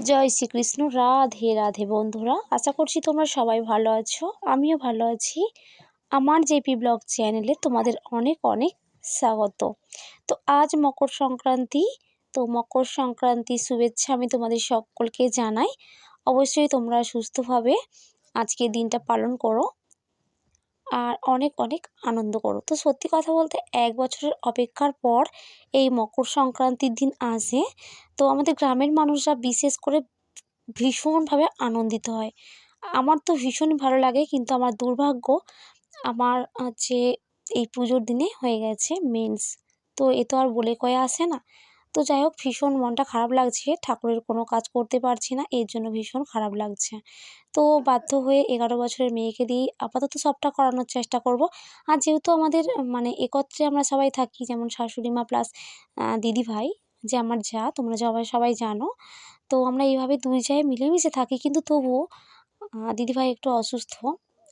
জয় শ্রীকৃষ্ণ, রাধে রাধে বন্ধুরা। আশা করছি তোমরা সবাই ভালো আছো, আমিও ভালো আছি। আমার জেপি ব্লগ চ্যানেলে তোমাদের অনেক অনেক স্বাগত। তো আজ মকর সংক্রান্তি, তো মকর সংক্রান্তি শুভেচ্ছা আমি তোমাদের সকলকে জানাই। অবশ্যই তোমরা সুস্থভাবে আজকে দিনটা পালন করো। আর অনেক অনেক আনন্দ করো। তো সত্যি কথা বলতে এক বছরের অপেক্ষার পর এই মকর সংক্রান্তির দিন আসে। তো আমাদের গ্রামের মানুষরা বিশেষ করে ভীষণভাবে আনন্দিত হয়। আমার তো ভীষণ ভালো লাগে, কিন্তু আমার দুর্ভাগ্য আমার হচ্ছে এই পুজোর দিনে হয়ে গেছে মেন্স তো এ তো আর বলে কয়ে আসে না। তো যাই হোক, ভীষণ মনটা খারাপ লাগছে, ঠাকুরের কোনো কাজ করতে পারছি না, এর জন্য ভীষণ খারাপ লাগছে। তো বাধ্য হয়ে এগারো বছরের মেয়েকে দিয়ে আপাতত সবটা করানোর চেষ্টা করব। আর যেহেতু আমাদের মানে একত্রে আমরা সবাই থাকি, যেমন শাশুড়ি মা প্লাস দিদিভাই, যে আমার যা, তোমরা সবাই সবাই জানো। তো আমরা এইভাবে দুই জায়গায় মিলেমিশে থাকি, কিন্তু তবুও দিদিভাই একটু অসুস্থ।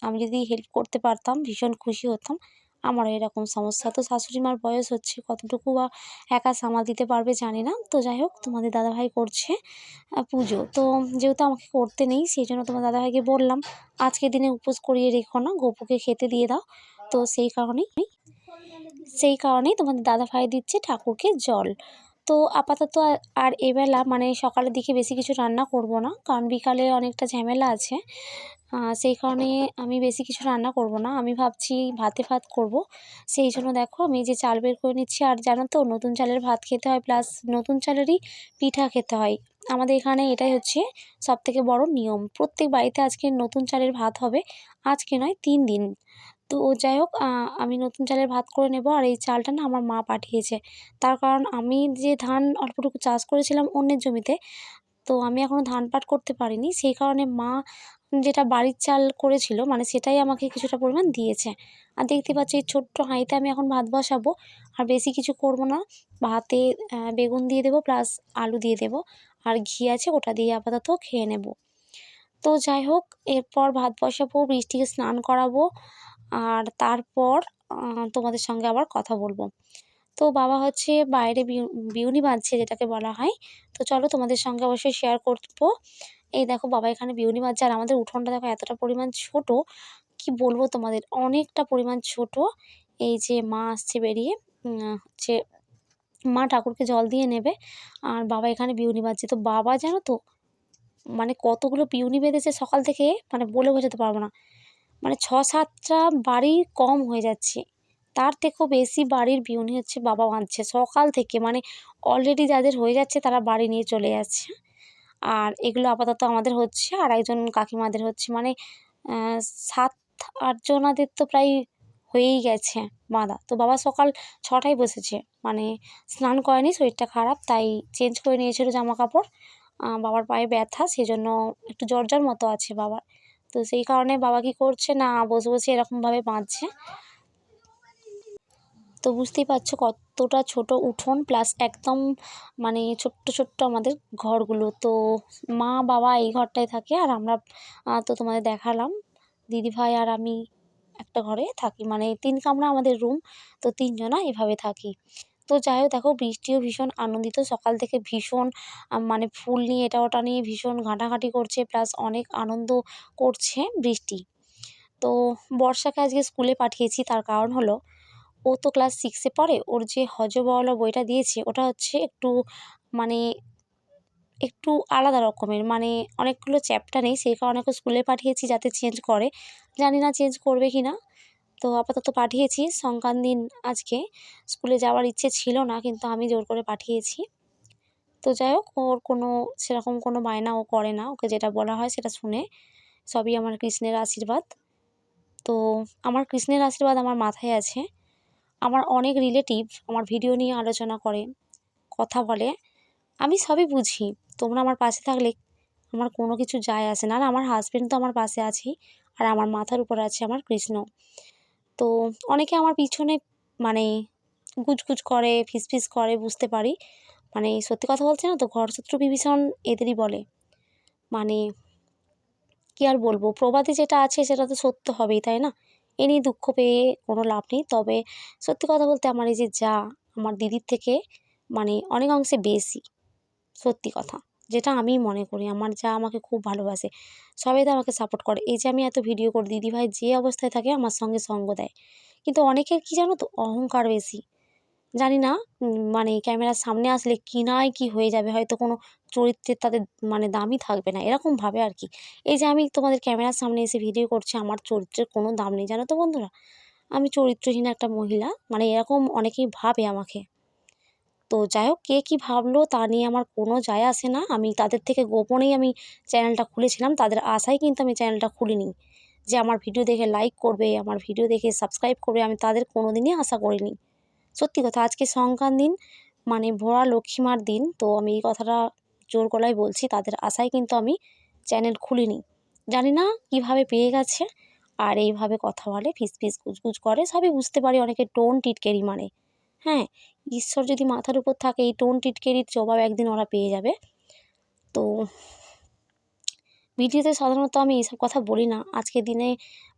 আমি যদি হেল্প করতে পারতাম, ভীষণ খুশি হতাম। আমারও এরকম সমস্যা। তো শাশুড়ি মার বয়স হচ্ছে কতটুকু বা একা সামাল দিতে পারবে জানি না। তো যাই হোক, তোমাদের দাদাভাই করছে পুজো। তো যেহেতু আমাকে করতে নেই সেই জন্য তোমার দাদাভাইকে বললাম আজকের দিনে উপোস করিয়ে রেখো না, গোপুকে খেতে দিয়ে দাও। তো সেই কারণেই সেই কারণেই তোমাদের দাদাভাই দিচ্ছে ঠাকুরকে জল। তো আপাতত আর এবেলা মানে সকালের দিকে বেশি কিছু রান্না করব না, কারণ বিকালে অনেকটা ঝামেলা আছে। সেই কারণে আমি বেশি কিছু রান্না করব না। আমি ভাবছি ভাতে ভাত করব। সেই জন্য দেখো আমি যে চাল বের করে নিচ্ছি। আর জানো তো নতুন চালের ভাত খেতে হয় প্লাস নতুন চালেরই পিঠা খেতে হয়। আমাদের এখানে এটাই হচ্ছে সবথেকে বড় নিয়ম। প্রত্যেক বাড়িতে আজকে নতুন চালের ভাত হবে, আজকে নয়, তিন দিন। তো যাই হোক আমি নতুন চালের ভাত করে নেব। আর এই চালটা না আমার মা পাঠিয়েছে। তার কারণ আমি যে ধান অল্পটুকু চাষ করেছিলাম অন্যের জমিতে, তো আমি এখনও ধান পাট করতে পারিনি। সেই কারণে মা যেটা বাড়ির চাল করেছিল মানে সেটাই আমাকে কিছুটা পরিমাণ দিয়েছে। আর দেখতে পাচ্ছি, এই ছোট্ট হাঁড়িতে আমি এখন ভাত বসাবো। আর বেশি কিছু করব না। ভাতে বেগুন দিয়ে দেবো প্লাস আলু দিয়ে দেবো। আর ঘি আছে, ওটা দিয়ে আপাতত খেয়ে নেব। তো যাই হোক, এরপর ভাত বসাবো, বৃষ্টিকে স্নান করাবো। আর তারপর তোমাদের সঙ্গে আবার কথা বলব। তো বাবা হচ্ছে বাইরে বিউনি বাঁধছে যেটাকে বলা হয়। তো চলো তোমাদের সঙ্গে অবশ্যই শেয়ার করব। এই দেখো বাবা এখানে বিউনি বাঁধছে আর আমাদের উঠোনটা দেখো এতটা পরিমাণ ছোট, কি বলব তোমাদের? অনেকটা পরিমাণ ছোট। এই যে মা আসছে বেরিয়ে হচ্ছে মা ঠাকুরকে জল দিয়ে নেবে আর বাবা এখানে বিউনি বাঁধছে। তো বাবা জানো তো মানে কতগুলো বিউনি বেঁধেছে সকাল থেকে মানে বলে বোঝাতে পারব না। মানে ছ সাতটা বাড়ি কম হয়ে যাচ্ছে। তার থেকেও বেশি বাড়ির বিউনি হচ্ছে বাবা বাঁধছে সকাল থেকে মানে অলরেডি যাদের হয়ে যাচ্ছে তারা বাড়ি নিয়ে চলে যাচ্ছে। আর এগুলো আপাতত আমাদের হচ্ছে আর একজন কাকিমাদের হচ্ছে মানে সাত আটজনাদের তো প্রায় হয়েই গেছে বাঁধা। তো বাবা সকাল ছটায় বসেছে। মানে স্নান করেনি, শরীরটা খারাপ, তাই চেঞ্জ করে নিয়েছিল জামা কাপড় বাবার পায়ে ব্যথা সেই জন্য একটু জ্বর মতো আছে বাবার। তো সেই কারণে বাবা কী করছে, না, বসে বসে এরকমভাবে বাঁধছে। তো বুঝতেই পারছ কতটা ছোট উঠোন প্লাস একদম মানে ছোট্ট ছোট্ট আমাদের ঘরগুলো। তো মা, বাবা এই ঘরটায় থাকে আর আমরা তো তোমাদের দেখালাম। দিদিভাই আর আমি একটা ঘরে থাকি মানে তিন কামরা আমাদের রুম তো তিনজনা এভাবে থাকি। তো যাই হোক, দেখো বৃষ্টিও ভীষণ আনন্দিত, সকাল থেকে ভীষণ মানে ফুল নিয়ে এটা ওটা নিয়ে ভীষণ ঘাঁটাঘাঁটি করছে প্লাস অনেক আনন্দ করছে বৃষ্টি। তো বর্ষাকে আজকে স্কুলে পাঠিয়েছি, তার কারণ হলো ও তো ক্লাস সিক্সে পড়ে, ওর যে হজবরলা বইটা দিয়েছে, ওটা হচ্ছে একটু মানে একটু আলাদা রকমের মানে অনেকগুলো চ্যাপ্টার নেই, সেই কারণে ওকে স্কুলে পাঠিয়েছি যাতে চেঞ্জ করে। জানি না চেঞ্জ করবে কি না তো আপাতত পাঠিয়েছি, সংক্রান্ত দিন আজকে স্কুলে যাওয়ার ইচ্ছে ছিল না, কিন্তু আমি জোর করে পাঠিয়েছি। তো যাই হোক, ওর কোনো সেরকম কোনো বায়না ও করে না, ওকে যেটা বলা হয় সেটা শুনে। সবই আমার কৃষ্ণের আশীর্বাদ। তো আমার কৃষ্ণের আশীর্বাদ আমার মাথায় আছে। আমার অনেক রিলেটিভ আমার ভিডিও নিয়ে আলোচনা করে, কথা বলে। আমি সবই বুঝি, তোমরা আমার পাশে থাকলে আমার কোনো কিছু যায় আসে না। আর আমার হাজব্যান্ড তো আমার পাশে আছেই, আর আমার মাথার উপর আছে আমার কৃষ্ণ। তো অনেকে আমার পিছনে মানে গুজগুজ করে, ফিসফিস করে, বুঝতে পারি। মানে সত্যি কথা বলছে না তো, ঘরশত্রু বিভীষণ এদেরই বলে। মানে কী আর বলব, প্রবাদে যেটা আছে সেটা তো সত্য হবেই, তাই না? এ নিয়ে দুঃখ পেয়ে কোনো লাভ নেই। তবে সত্যি কথা বলতে আমার এই যে যা, আমার দিদির থেকে মানে অনেক অংশে বেশি, সত্যি কথা। যেটা আমি মনে করি, আমার যা আমাকে খুব ভালোবাসে, সবাই তো আমাকে সাপোর্ট করে। এই যে আমি এত ভিডিও করি, দিদিভাই যে অবস্থায় থাকে, আমার সঙ্গে সঙ্গ দেয়। কিন্তু অনেকের কী জানো তো, অহংকার বেশি। জানি না মানে ক্যামেরার সামনে আসলে কী নয় কী হয়ে যাবে, হয়তো কোনো চরিত্রের তাদের মানে দামই থাকবে না, এরকম ভাবে আর কি। এই যে আমি তোমাদের ক্যামেরার সামনে এসে ভিডিও করছি, আমার চরিত্রের কোনো দাম নেই, জানো তো বন্ধুরা? আমি চরিত্রহীন একটা মহিলা মানে এরকম অনেকেই ভাবে আমাকে। তো যাই হোক, কে কী ভাবলো তা নিয়ে আমার কোনো যায় আসে না, আমি তাদের থেকে গোপনেই আমি চ্যানেলটা খুলেছিলাম, তাদের আশায় কিন্তু আমি চ্যানেলটা খুলিনি। যে আমার ভিডিও দেখে লাইক করবে, আমার ভিডিও দেখে সাবস্ক্রাইব করবে, আমি তাদের কোনো দিনই আশা করিনি। সত্যি কথা, আজকে সংক্রান দিন মানে ভোরা লক্ষ্মীমার দিন, তো আমি এই কথাটা জোর গলায় বলছি, তাদের আশায় কিন্তু আমি চ্যানেল খুলিনি। জানি না কীভাবে পেয়ে গেছে, আর এইভাবে কথা বলে ফিস ফিস গুজগুজ করে, সবই বুঝতে পারি অনেকে টোন টিটকেরি মানে। হ্যাঁ ঈশ্বর যদি মাথার উপর থাকে, এই টোন টিটকেরির জবাব একদিন ওরা পেয়ে যাবে। তো, ভিডিওতে সাধারণত আমি এইসব কথা বলি না। আজকের দিনে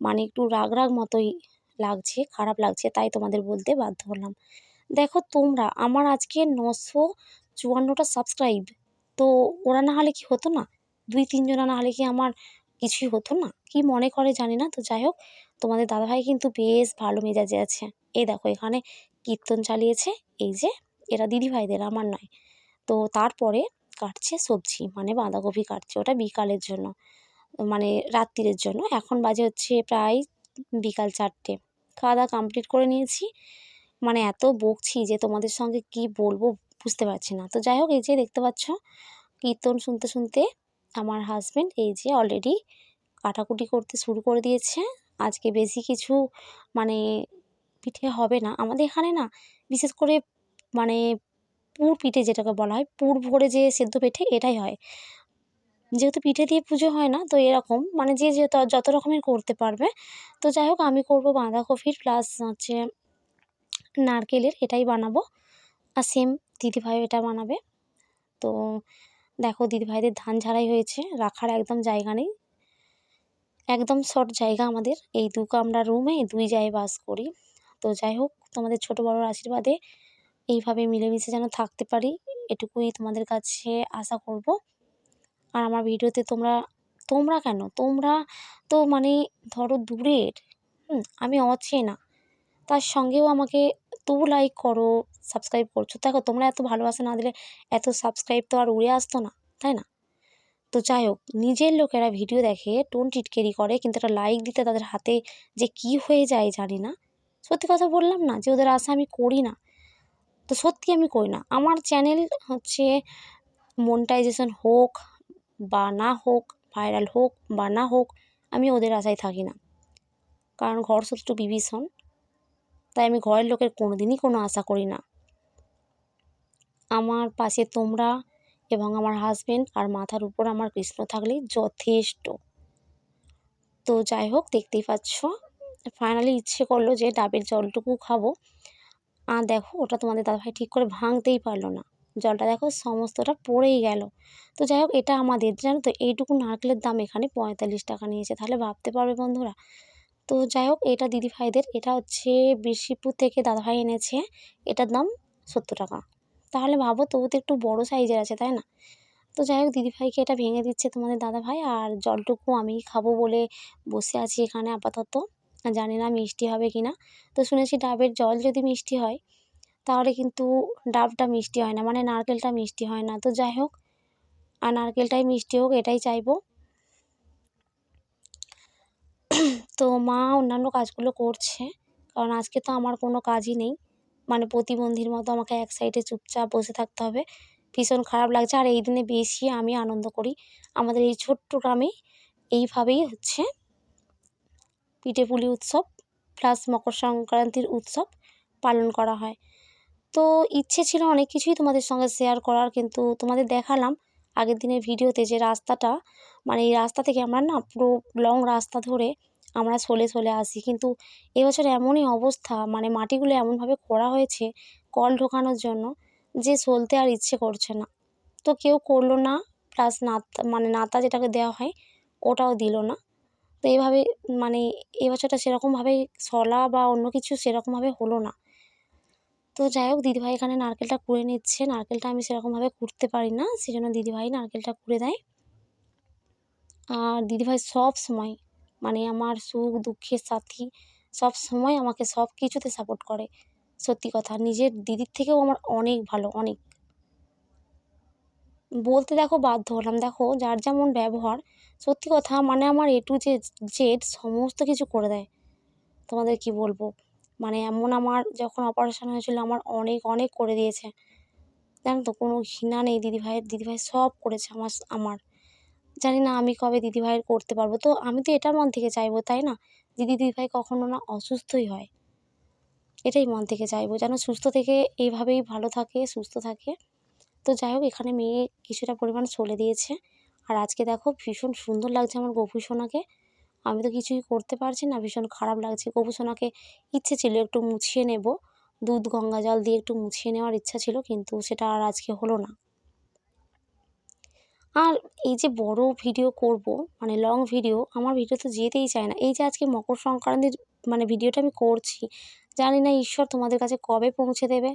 মানে একটু রাগ রাগ মতোই লাগছে, খারাপ লাগছে, তাই তোমাদের বলতে বাধ্য হলাম। দেখো তোমরা, আমার আজকে নশো চুয়ান্নটা সাবস্ক্রাইব তো ওরা না হলে কি হতো না? দুই তিনজনা না হলে কি আমার কিছুই হতো না? কি মনে করে জানি না, তো যাই হোক, তোমাদের দাদাভাই কিন্তু বেশ ভালো মেজাজে আছে। এই দেখো এখানে কীর্তন চালিয়েছে, এই যে এরা দিদিভাইদের, আমার নয়। তো তারপরে কাটছে সবজি মানে বাঁধাকপি কাটছে, ওটা বিকালের জন্য মানে রাত্রিরের জন্য। এখন বাজে হচ্ছে প্রায় বিকাল চারটে। খাওয়া দাওয়া কমপ্লিট করে নিয়েছি। মানে এত বকছি যে তোমাদের সঙ্গে কি বলব বুঝতে পারছি না। তো যাই হোক, এই যে দেখতে পাচ্ছ, কীর্তন শুনতে শুনতে আমার হাজব্যান্ড এই যে অলরেডি কাটাকুটি করতে শুরু করে দিয়েছে। আজকে বেশি কিছু মানে পিঠে হবে না। আমাদের এখানে না, বিশেষ করে মানে পুর পিঠে যেটাকে বলা হয়, পুর ভরে যে সেদ্ধ পিঠে এটাই হয়। যেহেতু পিঠে দিয়ে পুজো হয় না, তো এরকম। মানে যে যে যত রকমের করতে পারবে। তো যাই হোক, আমি করব বাঁধাকপির প্লাস হচ্ছে নারকেলের, এটাই বানাবো। আর সেম দিদিভাই এটা বানাবে। তো দেখো দিদিভাইদের ধান ঝাড়াই হয়েছে, রাখার একদম জায়গা নেই। একদম শর্ট জায়গা আমাদের। এই দু কামরা রুমে দুই জায়গায় বাস করি। তো যাই হোক, তোমাদের ছোটো বড়োর আশীর্বাদে এইভাবে মিলেমিশে যেন থাকতে পারি, এটুকুই তোমাদের কাছে আশা করব। আর আমার ভিডিওতে তোমরা তোমরা কেন? তোমরা তো মানে ধরো দূরের আমি অচেনা। তার সঙ্গেও আমাকে তবু লাইক করো সাবস্ক্রাইব করছ। দেখো, তোমরা এত ভালোবাসা না দিলে এত সাবস্ক্রাইব তো আর উড়ে আসতো না, তাই না? তো যাই হোক, নিজের লোকেরা ভিডিও দেখে টোন টিটকেরি করে, কিন্তু একটা লাইক দিতে তাদের হাতে যে কি হয়ে যায় জানি না। সত্যি কথা বললাম না যে ওদের আশা আমি করি না। তো সত্যি আমি করি না। আমার চ্যানেল হচ্ছে মনিটাইজেশন হোক বা না হোক ভাইরাল হোক বা না হোক, আমি ওদের আশায় থাকি না। কারণ ঘর শত্রু বিভীষণ, তাই আমি ঘরের লোকের কোনো দিনই কোনো আশা করি না। আমার পাশে তোমরা এবং আমার হাজব্যান্ড আর মাথার উপর আমার কৃষ্ণ থাকলেই যথেষ্ট। তো যাই হোক, দেখতেই পাচ্ছ ফাইনালি ইচ্ছে করল যে ডাবের জলটুকু খাব। আর দেখো, ওটা তোমাদের দাদাভাই ঠিক করে ভাঙতেই পারল না। জলটা দেখো সমস্তটা পড়েই গেল। তো যাই হোক, এটা আমাদের, জানো তো? এইটুকু নারকেলের দাম এখানে পঁয়তাল্লিশ টাকা নিয়েছে। তাহলে ভাবতে পারবে বন্ধুরা? তো যাই হোক, এটা দিদিভাইদের, এটা হচ্ছে বিশিপুর থেকে দাদাভাই এনেছে। এটার দাম সত্তর টাকা। তাহলে ভাবো, তবু তো একটু বড়ো সাইজের আছে, তাই না? তো যাই হোক, দিদিভাইকে এটা ভেঙে দিচ্ছে তোমাদের দাদাভাই। আর জলটুকু আমি খাব বলে বসে আছি এখানে আপাতত। জানি না মিষ্টি হবে কি না তো শুনেছি ডাবের জল যদি মিষ্টি হয় তাহলে কিন্তু ডাবটা মিষ্টি হয় না মানে নারকেলটা মিষ্টি হয় না। তো যাই হোক, আর নারকেলটাই মিষ্টি হোক, এটাই চাইব। তো মা অন্যান্য কাজগুলো করছে, কারণ আজকে তো আমার কোনো কাজই নেই। মানে প্রতিবন্ধীর মতো আমাকে এক সাইডে চুপচাপ বসে থাকতে হবে। ভীষণ খারাপ লাগছে, আর এই দিনে বেশি আমি আনন্দ করি। আমাদের এই ছোট্ট গ্রামে এইভাবেই হচ্ছে। পিঠেপুলি উৎসব, প্লাস মকর সংক্রান্তির উৎসব পালন করা হয়। তো ইচ্ছে ছিল অনেক কিছুই তোমাদের সঙ্গে শেয়ার করার, কিন্তু তোমাদের দেখালাম আগের দিনের ভিডিওতে যে রাস্তাটা। মানে এই রাস্তা থেকে আমরা না পুরো লং রাস্তা ধরে আমরা সলে সলে আসি। কিন্তু এবছর এমনই অবস্থা মানে মাটিগুলো এমনভাবে করা হয়েছে কল ঢোকানোর জন্য যে সলতে আর ইচ্ছে করছে না। তো কেউ করল না প্লাস নাতা মানে নাতা যেটাকে দেওয়া হয়, ওটাও দিল না। তো এইভাবে মানে এবছরটা সেরকমভাবে সলা বা অন্য কিছু সেরকমভাবে হলো না। তো যাই হোক, দিদিভাই এখানে নারকেলটা কুড়ে নিচ্ছে। নারকেলটা আমি সেরকমভাবে কুড়তে পারি না সেই জন্য দিদিভাই নারকেলটা কুড়ে দেয়। আর দিদিভাই সব সময় মানে আমার সুখ দুঃখের সাথী, সব সময় আমাকে সব কিছুতে সাপোর্ট করে। সত্যি কথা, নিজের দিদির থেকেও আমার অনেক ভালো, অনেক। বলতে দেখো, বাধ্য হলাম। দেখো, যার যেমন ব্যবহার, সত্যি কথা মানে আমার এ টু জেড সমস্ত কিছু করে দেয়। তোমাদের কি বলব? মানে এমন আমার যখন অপারেশন হয়েছিল, আমার অনেক অনেক করে দিয়েছে। জানো তো, কোনো ঘৃণা নেই দিদিভাইয়ের দিদিভাই সব করেছে আমার আমার। জানি না আমি কবে দিদিভাইয়ের করতে পারব। তো আমি তো এটা মন থেকে চাইব, তাই না? দিদি, দিদিভাই কখনো না অসুস্থই হয়। এটাই মন থেকে চাইব, যেন সুস্থ থেকে এইভাবেই ভালো থাকে, সুস্থ থাকে। তো যাই হোক, এখানে মেয়ে কিছুটা পরিমাণ চলে দিয়েছে। আর আজকে দেখো ভীষণ সুন্দর লাগছে আমার গপু সোনাকে। আমি তো কিছুই করতে পারছি না, ভীষণ খারাপ লাগছে। গপু সোনাকে ইচ্ছে ছিল একটু মুছিয়ে নেব। দুধ, গঙ্গা জল দিয়ে একটু মুছিয়ে নেওয়ার ইচ্ছা ছিল, কিন্তু সেটা আর আজকে হলো না। আর এই যে বড় ভিডিও করব মানে লং ভিডিও আমার ভিডিও তো যেতেই চায় না। এই যে আজকে মকর সংক্রান্তির মানে ভিডিওটা আমি করছি, জানি না ঈশ্বর তোমাদের কাছে কবে পৌঁছে দেবে,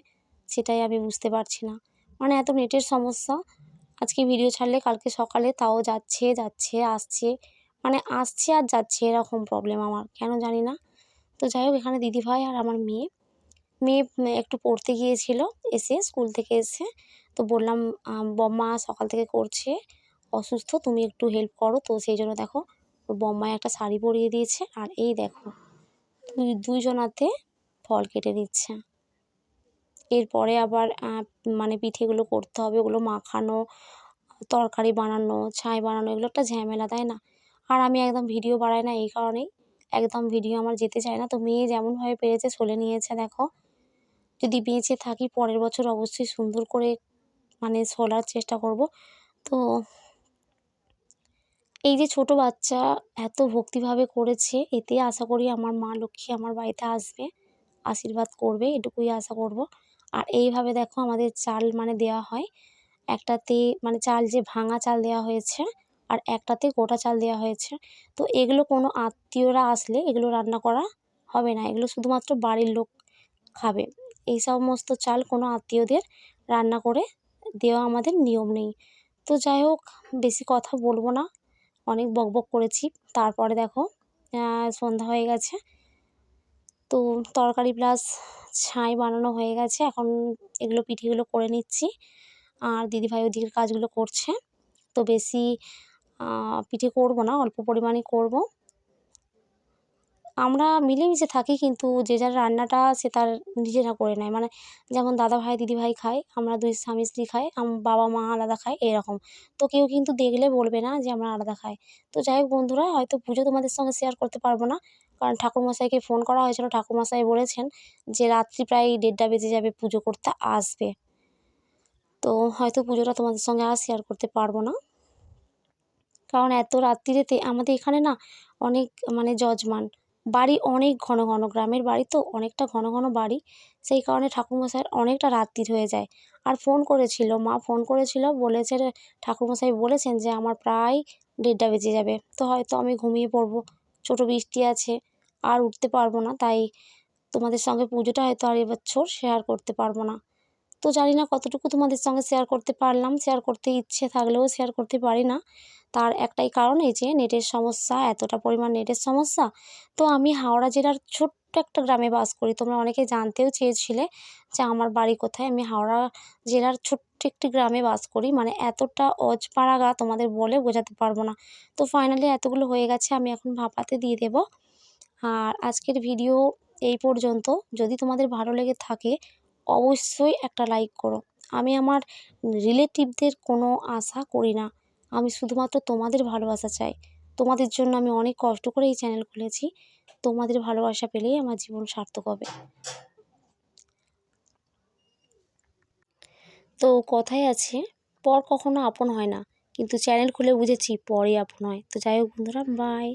সেটাই আমি বুঝতে পারছি না। মানে এত নেটের সমস্যা, আজকে ভিডিও ছাড়লে কালকে সকালে তাও যাচ্ছে যাচ্ছে, আসছে। মানে আসছে আর যাচ্ছে এরকম প্রবলেম আমার, কেন জানি না। তো যাই হোক, এখানে দিদিভাই আর আমার মেয়ে মেয়ে একটু পড়তে গিয়েছিল, এসে স্কুল থেকে এসে, তো বললাম বম্মা সকাল থেকে করছে, অসুস্থ, তুমি একটু হেল্প করো। তো সেই জন্য দেখো বম্মায় একটা শাড়ি পরিয়ে দিয়েছে, আর এই দেখো, দুই, দুইজনাতে ফল কেটে দিচ্ছে। এরপরে আবার মানে পিঠেগুলো করতে হবে, ওগুলো মাখানো, তরকারি বানানো, ছাই বানানো, এগুলো একটা ঝামেলা, তাই না? আর আমি একদম ভিডিও বাড়াই না এই কারণেই। একদম ভিডিও আমার যেতে চায় না। তো মেয়ে যেমনভাবে পেরেছে চলে নিয়েছে, দেখো। যদি বেঁচে থাকি পরের বছর অবশ্যই সুন্দর করে মানে চলার চেষ্টা করব। তো এই যে ছোট বাচ্চা এত ভক্তিভাবে করেছে, এতে আশা করি আমার মা লক্ষ্মী আমার বাড়িতে আসবে, আশীর্বাদ করবে, এটুকুই আশা করব। আর এইভাবে দেখো আমাদের চাল মানে দেওয়া হয়। একটাতে মানে চাল যে ভাঙা চাল দেওয়া হয়েছে আর একটাতে গোটা চাল দেওয়া হয়েছে। তো এগুলো কোনো আত্মীয়রা আসলে এগুলো রান্না করা হবে না। এগুলো শুধুমাত্র বাড়ির লোক খাবে। এই সমস্ত চাল কোনো আত্মীয়দের রান্না করে দেওয়া আমাদের নিয়ম নেই। তো যাই হোক, বেশি কথা বলব না। অনেক বকবক করেছি। তারপরে দেখো সন্ধ্যা হয়ে গেছে। তো তরকারি প্লাস ছাই বানানো হয়ে গেছে। এখন এগুলো পিঠেগুলো করে নিচ্ছি। আর দিদিভাই ওদিকের কাজগুলো করছে। তো বেশি পিঠে করব না, অল্প পরিমাণে করব। আমরা মিলেমিশে থাকি কিন্তু যে যার রান্নাটা সে তার নিজেরা করে নেয়। মানে যেমন দাদা ভাই, দিদি ভাই খায়, আমরা দুই স্বামী স্ত্রী খাই বাবা মা আলাদা খায়, এরকম। তো কেউ কিন্তু দেখলে বলবে না যে আমরা আলাদা খাই। তো যাই হোক বন্ধুরা, হয়তো পুজো তোমাদের সঙ্গে শেয়ার করতে পারব না, কারণ ঠাকুরমশাইকে ফোন করা হয়েছিল। ঠাকুরমশাই বলেছেন যে রাত্রি প্রায় দেড়টা বেজে যাবে, পুজো করতে আসবে। তো হয়তো পুজোটা তোমাদের সঙ্গে আর শেয়ার করতে পারব না। কারণ এত রাত্রিরেতে আমাদের এখানে না অনেক মানে যজমান। বাড়ি অনেক ঘন ঘন, গ্রামের বাড়ি তো অনেকটা ঘন ঘন বাড়ি। সেই কারণে ঠাকুরমশাইয়ের অনেকটা রাত্রির হয়ে যায়। আর ফোন করেছিল, মা ফোন করেছিল, বলেছে ঠাকুরমশাই বলেছেন যে, আমার প্রায় দেড়টা বেজে যাবে। তো হয়তো আমি ঘুমিয়ে পড়ব। ছোটো বৃষ্টি আছে, আর উঠতে পারব না। তাই তোমাদের সঙ্গে পুজোটা হয়তো আর এবছর শেয়ার করতে পারব না। তো জানি না কতটুকু তোমাদের সঙ্গে শেয়ার করতে পারলাম। শেয়ার করতে ইচ্ছে থাকলেও শেয়ার করতে পারি না। তার একটাই কারণ এই যে নেটের সমস্যা, এতটা পরিমাণ নেটের সমস্যা। তো আমি হাওড়া জেলার ছোট্ট একটা গ্রামে বাস করি। তোমরা অনেকে জানতেও চেয়েছিলে যে আমার বাড়ি কোথায়। আমি হাওড়া জেলার ছোট্ট একটি গ্রামে বাস করি। মানে এতটা অজপাড়াগা তোমাদের বলে বোঝাতে পারব না। তো ফাইনালি এতগুলো হয়ে গেছে, আমি এখন ভাপাতে দিয়ে দেব। আর আজকের ভিডিও এই পর্যন্ত। যদি তোমাদের ভালো লেগে থাকে অবশ্যই একটা লাইক করো। আমি আমার রিলেটিভদের কোনো আশা করি না। আমি শুধুমাত্র তোমাদের ভালোবাসা চাই। তোমাদের জন্য আমি অনেক কষ্ট করে এই চ্যানেল খুলেছি। তোমাদের ভালোবাসা পেলেই আমার জীবন সার্থক হবে। তো কথায় আছে, পর কখনো আপন হয় না। কিন্তু চ্যানেল খুলে বুঝেছি পরে আপন হয়। তো যাই হোক বন্ধুরা বাই